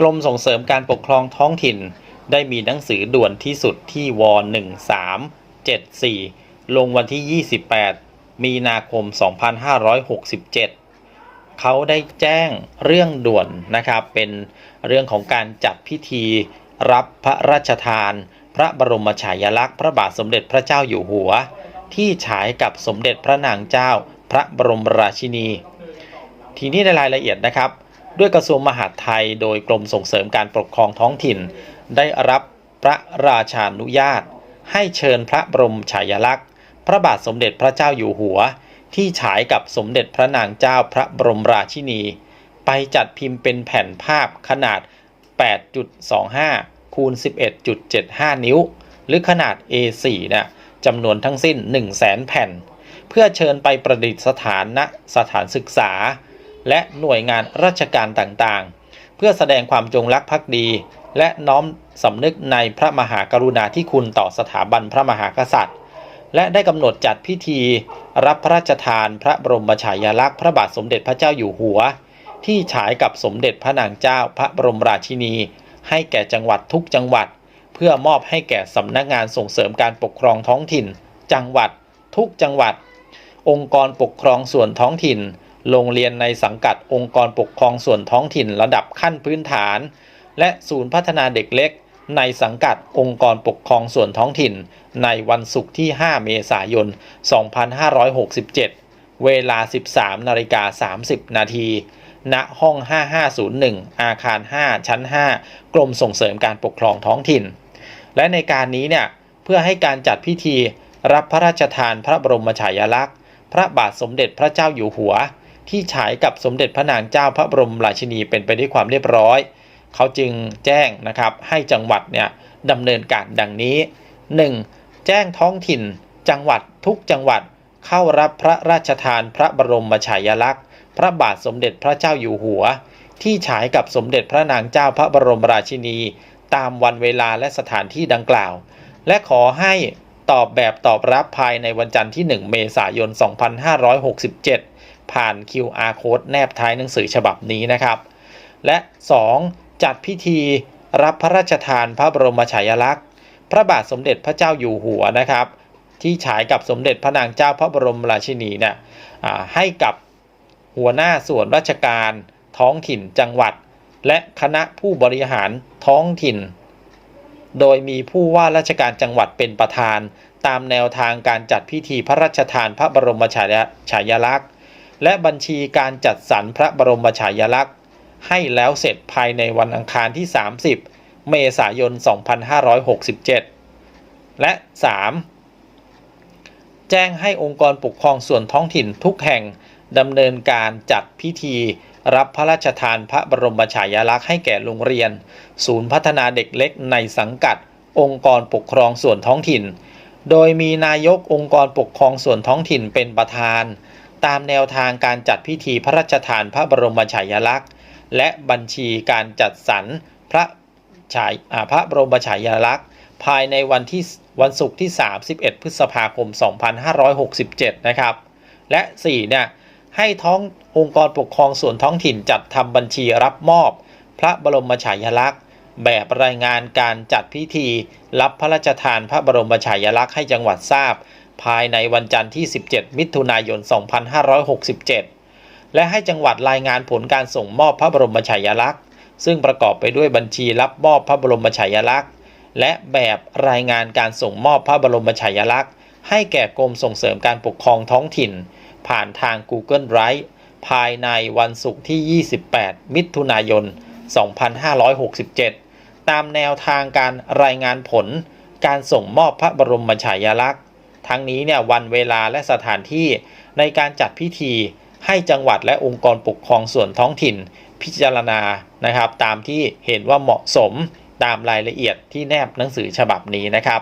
กรมส่งเสริมการปกครองท้องถิ่น ได้มีหนังสือด่วนที่สุดที่ว1374 ลงวันที่ 28 มีนาคม 2567 เขาได้แจ้งเรื่องด่วนนะครับ เป็นเรื่องของการจัดพิธีรับพระราชทาน พระบรมฉายาลักษณ์พระบาทสมเด็จพระเจ้าอยู่หัว ที่ฉายกับสมเด็จพระนางเจ้า พระบรมราชินี ทีนี้ในรายละเอียดนะครับ ด้วยกระทรวงมหาดไทยโดยกรมส่งเสริมการปกครองท้องถิ่น ได้รับพระราชานุญาต ให้เชิญพระบรมฉายาลักษณ์ พระบาทสมเด็จพระเจ้าอยู่หัว ที่ฉายกับสมเด็จพระนางเจ้าพระบรมราชินี ไปจัดพิมพ์เป็นแผ่นภาพขนาด 8.25 คูณ 11.75 นิ้ว หรือขนาด A4 นะจำนวนทั้งสิ้น 1 0 0 0 0แสนแผ่น เพื่อเชิญไปประดิษฐานณสถานศึกษา และหน่วยงานราชการต่างๆ เพื่อแสดงความจงรักภักดี และน้อมสำนึกในพระมหากรุณาธิคุณต่อสถาบันพระมหากษัตริย์ และได้กำหนดจัดพิธี รับพระราชทานพระบรมฉายาลักษณ์พระบาทสมเด็จพระเจ้าอยู่หัว ที่ฉายกับสมเด็จพระนางเจ้าพระบรมราชินี ให้แก่จังหวัดทุกจังหวัด เพื่อมอบให้แก่สำนักงานส่งเสริมการปกครองท้องถิ่น จังหวัด ทุกจังหวัด องค์กรปกครองส่วนท้องถิ่น โรงเรียนในสังกัดองค์กรปกครองส่วนท้องถิ่นระดับขั้นพื้นฐาน และศูนย์พัฒนาเด็กเล็ก ในสังกัดองค์กรปกครองส่วนท้องถิ่น ในวันศุกร์ที่ 5 เมษายน 2567 เวลา 13นาฬิกา30 นาทีณห้อง 5501 อาคาร 5 ชั้น 5 กรมส่งเสริมการปกครองท้องถิ่น และในการนี้เนี่ย เพื่อให้การจัดพิธีรับพระราชทานพระบรมฉายาลักษณ์ พระบาทสมเด็จพระเจ้าอยู่หัว ที่ฉายกับสมเด็จพระนางเจ้าพระบรมราชินีเป็นไปด้วยความเรียบร้อย เขาจึงแจ้งนะครับให้จังหวัดเนี่ยดำเนินการดังนี้ 1. แจ้งท้องถิ่น จังหวัดทุกจังหวัดเข้ารับพระราชทานพระบรมฉายาลักษณ์ พระบาทสมเด็จพระเจ้าอยู่หัว ที่ฉายกับสมเด็จพระนางเจ้าพระบรมราชินี ตามวันเวลาและสถานที่ดังกล่าว และขอให้ตอบแบบตอบรับภายในวันจันทร์ที่ 1 เมษายน 2567 ผ่าน QR code แนบท้ายหนังสือฉบับนี้นะครับ และ 2. จัดพิธีรับพระราชทานพระบรมฉายาลักษณ์ พระบาทสมเด็จพระเจ้าอยู่หัวนะครับ ที่ฉายกับสมเด็จพระนางเจ้าพระบรมราชินีเนี่ยให้กับหัวหน้าส่วนราชการ ท้องถิ่นจังหวัด และคณะผู้บริหารท้องถิ่น โดยมีผู้ว่าราชการจังหวัดเป็นประธาน ตามแนวทางการจัดพิธีพระราชทานพระบรมฉายาฉายาลักษณ์ และบัญชีการจัดสรรพระบรมฉายาลักษณ์ ให้แล้วเสร็จภายในวันอังคารที่ 30 เมษายน 2567 และ 3. แจ้งให้องค์กรปกครองส่วนท้องถิ่นทุกแห่งดำเนินการจัดพิธีรับพระราชทานพระบรมฉายาลักษณ์ให้แก่โรงเรียน ศูนย์พัฒนาเด็กเล็กในสังกัด องค์กรปกครองส่วนท้องถิ่น โดยมีนายกองค์กรปกครองส่วนท้องถิ่นเป็นประธาน ตามแนวทางการจัดพิธีพระราชทานพระบรมฉายาลักษณ์ และบัญชีการจัดสรรพระฉายาพระบรมฉายาลักษณ์ ภายในวันที่วันศุกร์ที่ 31 พฤษภาคม 2567 นะครับ และ 4 เนี่ย ให้ท้ององค์กรปกครองส่วนท้องถิ่นจัดทำบัญชีรับมอบ พระบรมฉายาลักษณ์ แบบรายงานการจัดพิธี รับพระราชทานพระบรมฉายาลักษณ์ให้จังหวัดทราบ ภายในวันจันทร์ที่ 17 มิถุนายน 2567 และให้จังหวัดรายงานผลการส่งมอบพระบรมฉายาลักษณ์ ซึ่งประกอบไปด้วยบัญชีรับมอบพระบรมฉายาลักษณ์ และแบบรายงานการส่งมอบพระบรมฉายาลักษณ์ ให้แก่กรมส่งเสริมการปกครองท้องถิ่น ผ่านทาง Google Drive ภายในวันศุกร์ที่ 28 มิถุนายน 2567 ตามแนวทางการรายงานผลการส่งมอบพระบรมฉายาลักษณ์ ทั้งนี้เนี่ยวันเวลาและสถานที่ในการจัดพิธีให้จังหวัดและองค์กรปกครองส่วนท้องถิ่นพิจารณานะครับ ตามที่เห็นว่าเหมาะสมตามรายละเอียดที่แนบหนังสือฉบับนี้นะครับ